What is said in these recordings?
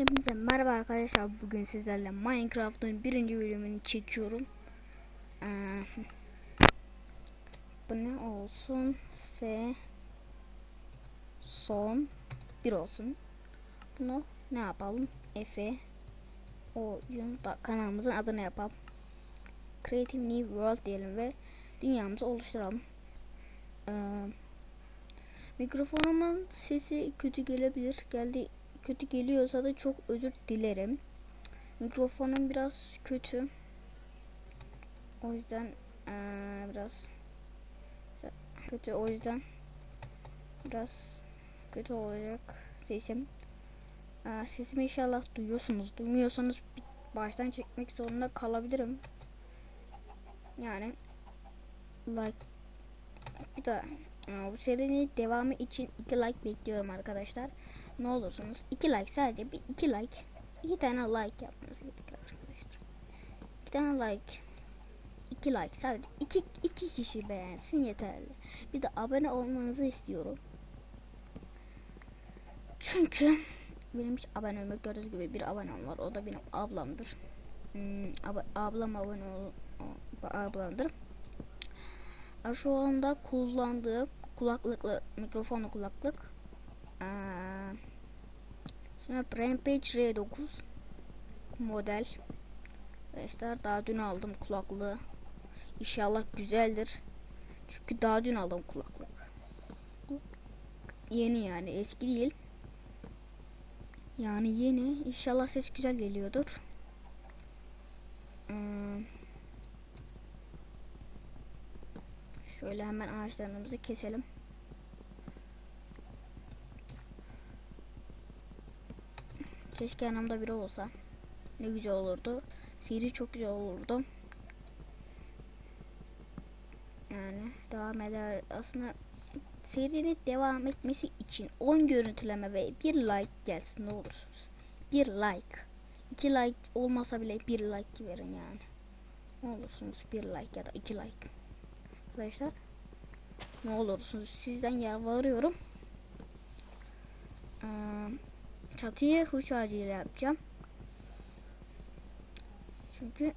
Hepinize merhaba arkadaşlar. Bugün sizlerle Minecraft'ın birinci bölümünü çekiyorum. Ee, bu ne olsun? S son bir olsun. Bunu ne yapalım? Efe oyun da kanalımızın adını yapalım. Creative New World diyelim ve dünyamızı oluşturalım. Ee, mikrofonumun sesi kötü gelebilir. Geldi kötü geliyorsa da çok özür dilerim. Mikrofonum biraz kötü. O yüzden ee, biraz kötü o yüzden biraz kötü olacak sesim. Ee, sesimi inşallah duyuyorsunuz. Duymuyorsanız baştan çekmek zorunda kalabilirim. Yani like bir daha bu serinin devamı için 2 like bekliyorum arkadaşlar. Ne olursunuz 2 like sadece bir 2 like 2 tane like yapmanız gerekiyor arkadaşlar. 2 tane like 2 like sadece 2 2 kişi beğensin yeterli. Bir de abone olmanızı istiyorum. Çünkü benim hiç abone olmak gördüğünüz gibi bir abonem var. O da benim ablamdır. Hmm, ab ablam abone ol ablamdır. Şu anda kullandığı kulaklıklı mikrofonlu kulaklık. Ee, sonra Rampage R9 model. Arkadaşlar daha dün aldım kulaklığı. İnşallah güzeldir. Çünkü daha dün aldım kulaklık. Yeni yani eski değil. Yani yeni. İnşallah ses güzel geliyordur. Hmm. Şöyle hemen ağaçlarımızı keselim. Keşke yanımda biri olsa. Ne güzel olurdu. Siri çok güzel olurdu. Yani devam eder. Aslında serinin devam etmesi için 10 görüntüleme ve bir like gelsin ne olursunuz. Bir like. 2 like olmasa bile bir like verin yani. Ne olursunuz bir like ya da 2 like. Arkadaşlar ne olursunuz sizden yalvarıyorum. Ee, çatıyı huş ağacıyla yapacağım. Çünkü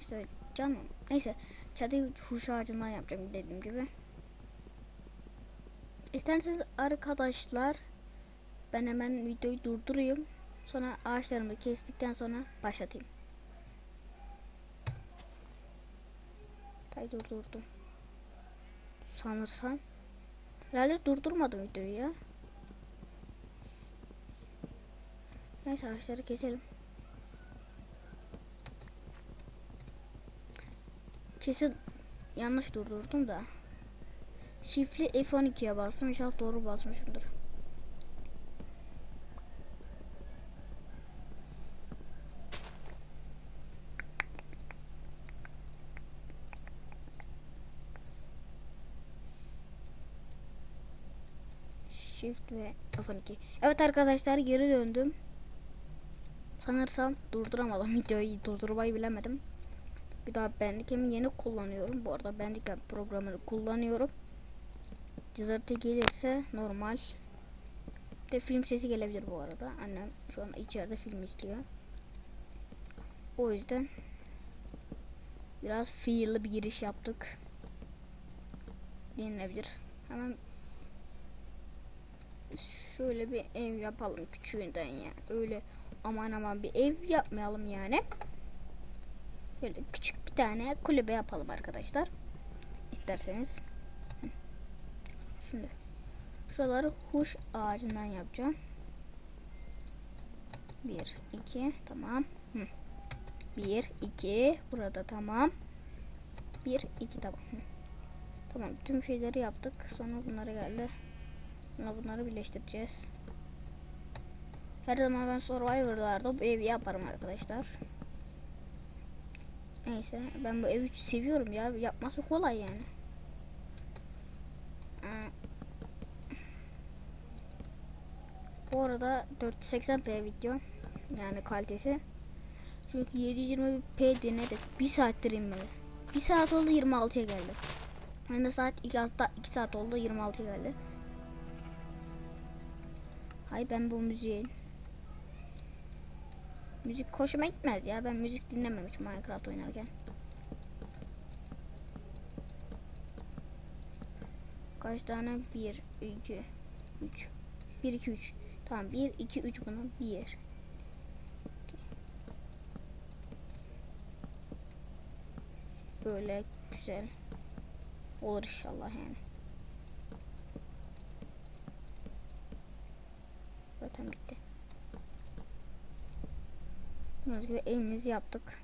işte canım neyse çatıyı huş ağacından yapacağım dediğim gibi. İsterseniz arkadaşlar ben hemen videoyu durdurayım. Sonra ağaçlarımı kestikten sonra başlatayım. Tay durdurdum. Sanırsam. Herhalde durdurmadım videoyu ya. Neyse ağaçları keselim. Kesin yanlış durdurdum da. Şifli F12'ye bastım. İnşallah doğru basmışımdır. Shift ve F12. Evet arkadaşlar geri döndüm. Sanırsam durduramadım videoyu durdurmayı bilemedim. Bir daha Bandicam'i yeni kullanıyorum. Bu arada Bandicam programını kullanıyorum. Cızırtı gelirse normal. De film sesi gelebilir bu arada. Annem şu an içeride film izliyor. O yüzden biraz fiilli bir giriş yaptık. Denilebilir. Hemen şöyle bir ev yapalım küçüğünden yani. Öyle aman aman bir ev yapmayalım yani. Böyle küçük bir tane kulübe yapalım arkadaşlar. İsterseniz. Şimdi şuraları huş ağacından yapacağım. Bir, iki, tamam. Hı. Bir, iki, burada tamam. Bir, iki, tamam. Hı. Tamam, tüm şeyleri yaptık. Sonra bunlara geldi. Bunları birleştireceğiz. Her zaman ben Survivor'larda bu evi yaparım arkadaşlar. Neyse ben bu evi seviyorum ya. Yapması kolay yani. Bu arada 480p video. Yani kalitesi. Çünkü 720p denedik. Bir saattir inmedi. Bir saat oldu 26'ya geldi. Yani saat 2 hatta 2 saat oldu 26'ya geldi. Hay ben bu müziği Müzik hoşuma gitmez ya. Ben müzik dinlemem hiç Minecraft oynarken. Kaç tane? 1, 2, 3. 1, 2, 3. Tamam 1, 2, 3 bunun. 1. Böyle güzel. Olur inşallah yani. Zaten bitti. Gördüğünüz gibi elimizi yaptık.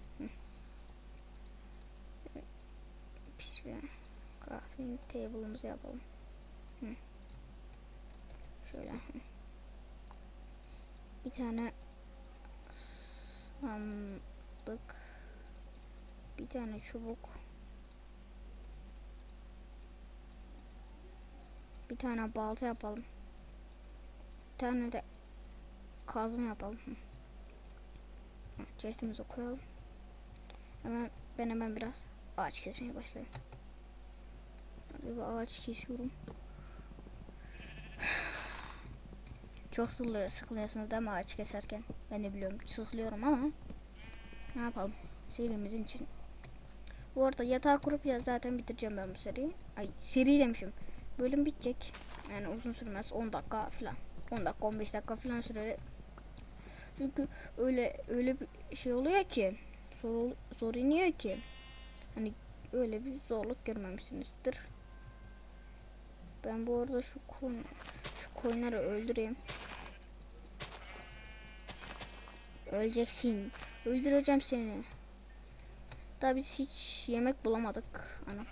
Bir crafting table'ımızı yapalım. Şöyle. Bir tane sandık. Bir tane çubuk. Bir tane balta yapalım. Bir tane de kazma yapalım. Chest'imizi koyalım. Hemen ben hemen biraz ağaç kesmeye başlayayım. Hadi bir ağaç kesiyorum. Çok sıkılıyor, sıkılıyorsunuz değil mi ağaç keserken? Ben de biliyorum sıkılıyorum ama ne yapalım serimizin için. Bu arada yatağı kurup ya zaten bitireceğim ben bu seriyi. Ay seri demişim. Bölüm bitecek. Yani uzun sürmez 10 dakika falan. 10 dakika 15 dakika falan sürer. Çünkü öyle öyle bir şey oluyor ki zor, zor iniyor ki hani öyle bir zorluk görmemişsinizdir. Ben bu arada şu koyun şu koyunları öldüreyim. Öleceksin. Öldüreceğim seni. Daha biz hiç yemek bulamadık. Ana.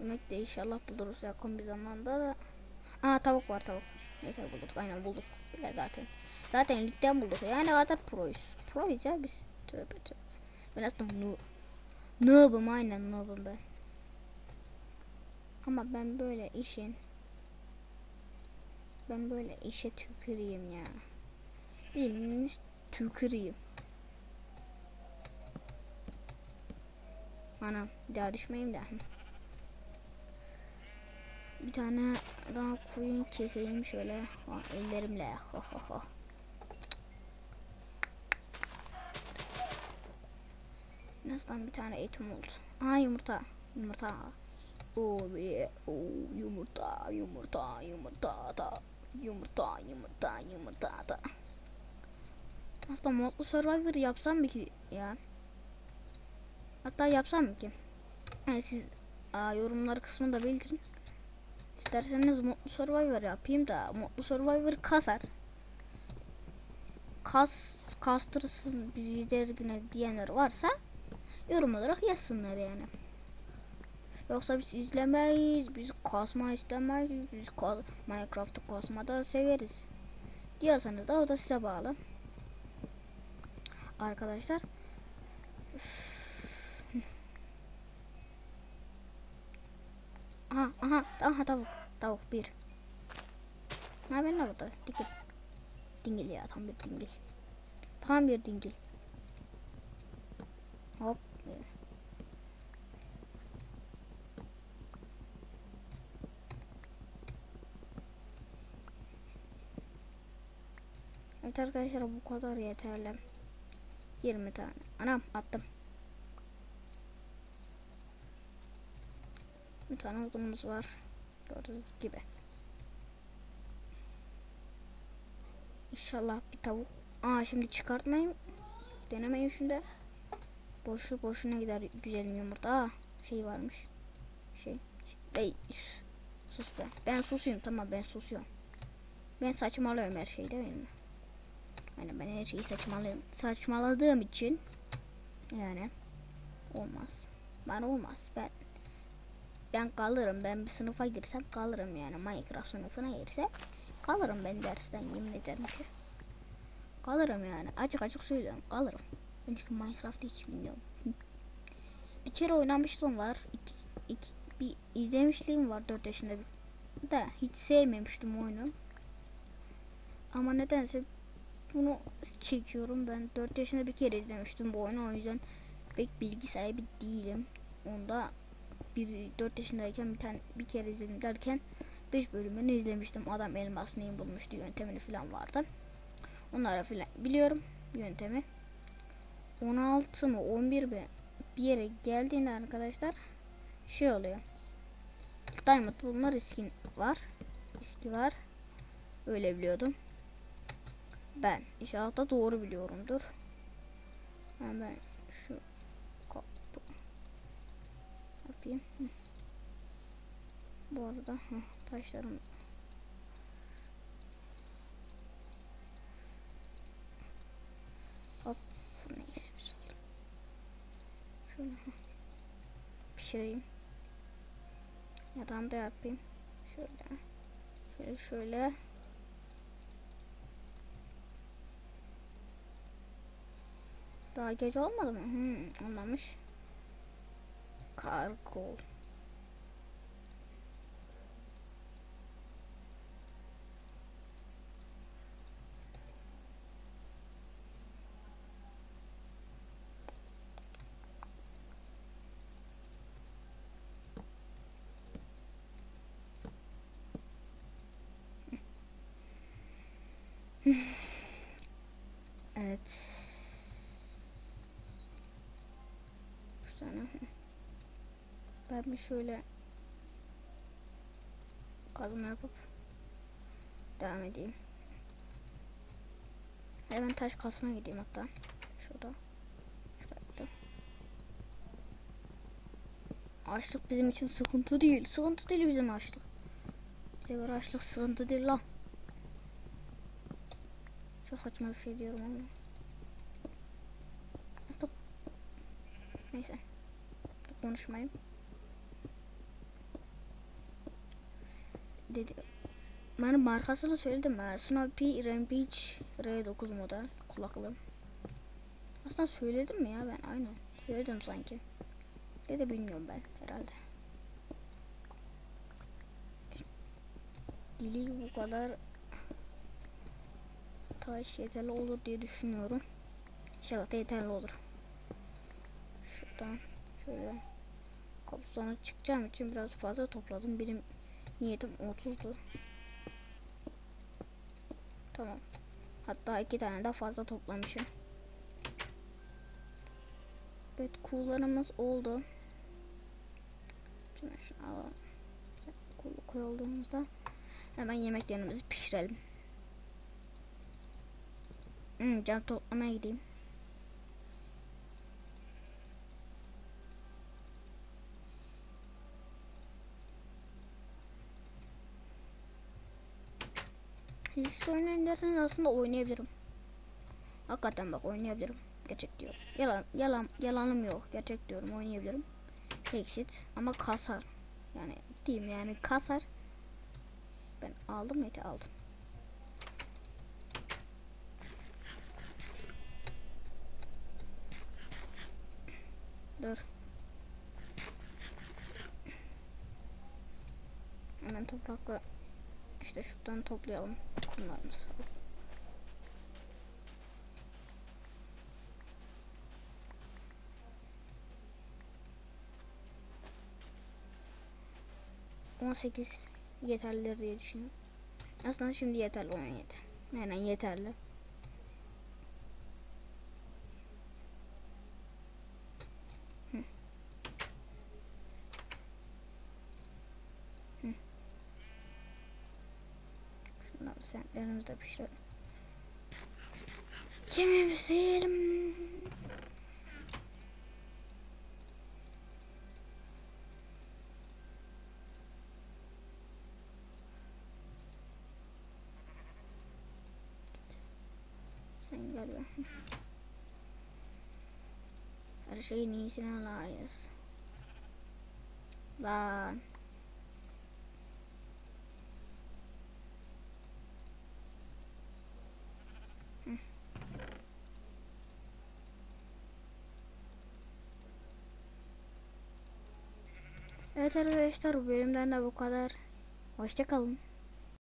Yemek de inşallah buluruz yakın bir zamanda da. Aa tavuk var tavuk. Neyse bulduk aynen bulduk. Bile zaten. Zaten ligden bulduk. Yani kadar proyuz. Proyuz ya biz. Tövbe tövbe. Ben aslında noob. Noob'um aynen noob'um ben. Ama ben böyle işin ben böyle işe tüküreyim ya. Bildiğiniz tüküreyim. Anam bir daha düşmeyeyim de. Bir tane daha koyun keseyim şöyle ellerimle. Ha, ha, ha. Nasıl bir tane etim oldu. Aa yumurta. Yumurta. Oh yeah. Oh yumurta, yumurta, yumurta da. Yumurta, yumurta, yumurta da. Aslında modlu survivor yapsam mı ki ya? Hatta yapsam mı ki? Yani siz aa, yorumlar kısmında bildirin. İsterseniz modlu survivor yapayım da modlu survivor kasar. Kas kastırsın bizi dergine diyenler varsa yorum olarak yazsınlar yani. Yoksa biz izlemeyiz, biz kasma istemeyiz, biz kas Minecraft'ı kasmada severiz. Diyorsanız da o da size bağlı. Arkadaşlar. Aha, aha, aha tavuk, tavuk bir. Ne ben de burada, dingil. Dingil ya, tam bir dingil. Tam bir dingil. Evet arkadaşlar bu kadar yeterli. 20 tane. Anam attım. Bir tane odunumuz var. Gördüğünüz gibi. İnşallah bir tavuk. Aa şimdi çıkartmayayım. Denemeyin şimdi. Boşu boşuna gider güzelim yumurta. Aa şey varmış. Şey. Ey. Sus be. Ben susuyum tamam ben susuyorum. Ben saçmalıyorum her şeyde değil? Yani ben her şeyi saçmalıyorum. Saçmaladığım için yani olmaz. Ben olmaz. Ben ben kalırım. Ben bir sınıfa girsem kalırım yani. Minecraft sınıfına girse kalırım ben dersten yemin ederim ki. Kalırım yani. Açık açık söylüyorum. Kalırım. Ben çünkü Minecraft'ı hiç bilmiyorum. bir kere oynamıştım var. İki, iki, bir izlemişliğim var 4 yaşında. Da hiç sevmemiştim oyunu. Ama nedense bunu çekiyorum. Ben 4 yaşında bir kere izlemiştim bu oyunu. O yüzden pek bilgi sahibi değilim. Onda bir 4 yaşındayken bir tane bir kere izledim derken 5 bölümünü izlemiştim. Adam elmas neyin bulmuştu yöntemini falan vardı. Onları falan biliyorum. yöntemi. 16 mı 11 mi bir yere geldiğinde arkadaşlar şey oluyor. Diamond bulma riskin var. Riski var. Öyle biliyordum. Ben inşallah da doğru biliyorumdur. Yani ben şu kapı yapayım. Bu arada hı, taşlarım Hop neyse bir şey oldu. Hı. pişireyim. Yatağımda yapayım. Şöyle. Şöyle şöyle. Daha gece olmadı mı? Hmm, olmamış. Kargo. evet. Tane. Ben bir şöyle kazma yapıp devam edeyim. Hemen taş kasmaya gideyim hatta. Şurada. Şurada. Açlık bizim için sıkıntı değil. Sıkıntı değil bizim açlık. Bize göre açlık sıkıntı değil lan. Çok saçma bir şey diyorum ama. Stop. Neyse. Konuşmayayım. Dedi. Ben markasını söyledim ben. Snoopy Rampage R9 model kulaklığım. Aslında söyledim mi ya ben aynen. Söyledim sanki. Ne de bilmiyorum ben herhalde. Dili bu kadar taş yeterli olur diye düşünüyorum. İnşallah da yeterli olur. Şuradan şöyle kapısına çıkacağım için biraz fazla topladım. Benim niyetim 30'du. Tamam. Hatta iki tane daha fazla toplamışım. Evet kuğularımız oldu. Şimdi şunu alalım. Kuğu koyulduğumuzda hemen yemeklerimizi pişirelim. Hmm, cam toplamaya gideyim. Hiç oynayın derseniz aslında oynayabilirim. Hakikaten bak oynayabilirim. Gerçek diyorum. Yalan, yalan, yalanım yok. Gerçek diyorum oynayabilirim. Exit ama kasar. Yani diyeyim yani kasar. Ben aldım eti aldım. Dur. Hemen toprakla işte şuradan toplayalım kumlarımızı. On sekiz yeterlidir diye düşünüyorum. Aslında şimdi yeterli 17. Aynen yeterli. De pişirelim. Yemeğimizi yiyelim. Sen gel be. Her şeyin iyisine layığız. Lan. Evet arkadaşlar bu bölümden de bu kadar. Hoşçakalın.